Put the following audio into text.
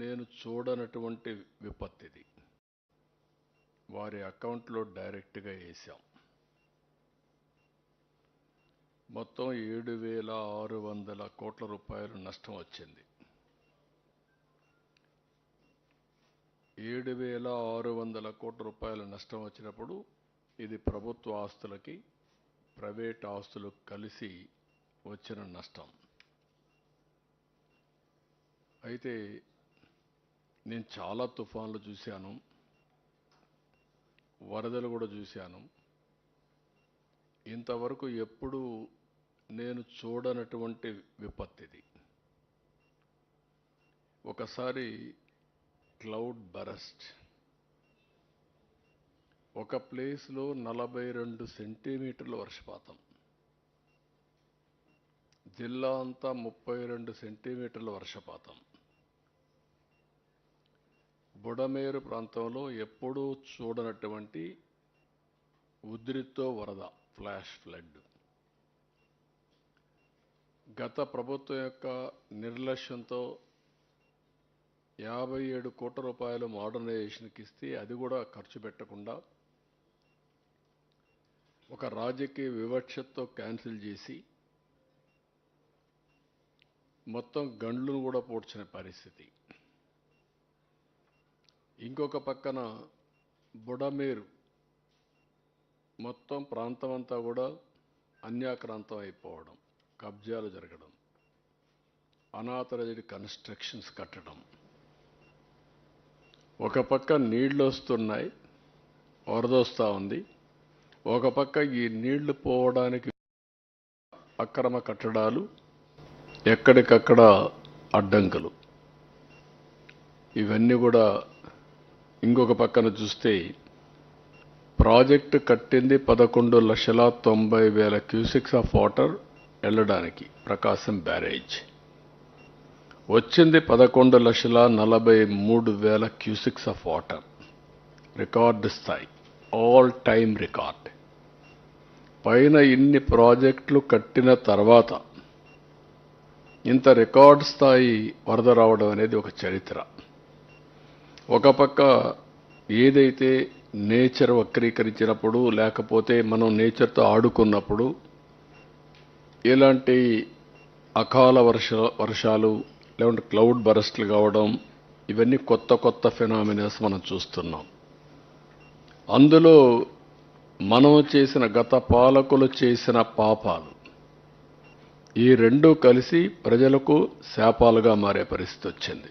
నేను చూడనటువంటి విపత్తిది వారి అకౌంట్లో డైరెక్ట్గా వేసాం మొత్తం ఏడు వేల ఆరు వందల కోట్ల రూపాయలు నష్టం వచ్చింది. ఏడు వేల ఆరు వందల కోట్ల రూపాయల నష్టం వచ్చినప్పుడు ఇది ప్రభుత్వ ఆస్తులకి ప్రైవేట్ ఆస్తులు కలిసి వచ్చిన నష్టం. అయితే నేను చాలా తుఫాన్లు చూశాను. వరదలు కూడా చూశాను. ఇంతవరకు ఎప్పుడూ నేను చూడనటువంటి విపత్తిది ఒకసారి క్లౌడ్ బరస్ట్. ఒక ప్లేస్లో నలభై రెండు సెంటీమీటర్ల వర్షపాతం. జిల్లా అంతా ముప్పై రెండు సెంటీమీటర్ల వర్షపాతం. బుడమేరు ప్రాంతంలో ఎప్పుడూ చూడనటువంటి ఉద్రిక్తో వరద ఫ్లాష్ ఫ్లడ్. గత ప్రభుత్వం యొక్క నిర్లక్ష్యంతో యాభై ఏడు కోట్ల రూపాయలు మోడర్నైజేషన్కి ఇస్తే అది కూడా ఖర్చు పెట్టకుండా ఒక రాజకీయ వివక్షతో క్యాన్సిల్ చేసి మొత్తం గండ్లను కూడా పూడ్చిన పరిస్థితి. ఇంకొక పక్కన బుడమేరు. మొత్తం ప్రాంతం అంతా కూడా అన్యాక్రాంతం అయిపోవడం కబ్జాలు జరగడం అనాథరైజ్డ్ కన్స్ట్రక్షన్స్ కట్టడం. ఒక పక్క నీళ్ళు వస్తున్నాయి వరదొస్తూ ఉంది. ఒక పక్క ఈ నీళ్ళు పోవడానికి అక్రమ కట్టడాలు ఎక్కడికక్కడ అడ్డంకులు. ఇవన్నీ కూడా ఇంకొక పక్కన చూస్తే ప్రాజెక్టు కట్టింది పదకొండు లక్షల తొంభై వేల క్యూసిక్స్ ఆఫ్ వాటర్ వెళ్ళడానికి ప్రకాశం బ్యారేజ్. వచ్చింది పదకొండు లక్షల నలభై మూడు వేల క్యూసిక్స్ ఆఫ్ వాటర్. రికార్డు స్థాయి. ఆల్ టైమ్ రికార్డ్ పైన ఇన్ని ప్రాజెక్టులు కట్టిన తర్వాత ఇంత రికార్డ్ స్థాయి వరద రావడం అనేది ఒక చరిత్ర. ఒక పక్క ఏదైతే నేచర్ వక్రీకరించినప్పుడు లేకపోతే మనం నేచర్తో ఆడుకున్నప్పుడు ఇలాంటి అకాల వర్ష వర్షాలు లేకుంటే క్లౌడ్ బరస్ట్లు కావడం ఇవన్నీ కొత్త కొత్త ఫినామినస్ మనం చూస్తున్నాం. అందులో మనం చేసిన గత పాలకులు చేసిన పాపాలు ఈ రెండు కలిసి ప్రజలకు శాపాలుగా మారే పరిస్థితి వచ్చింది.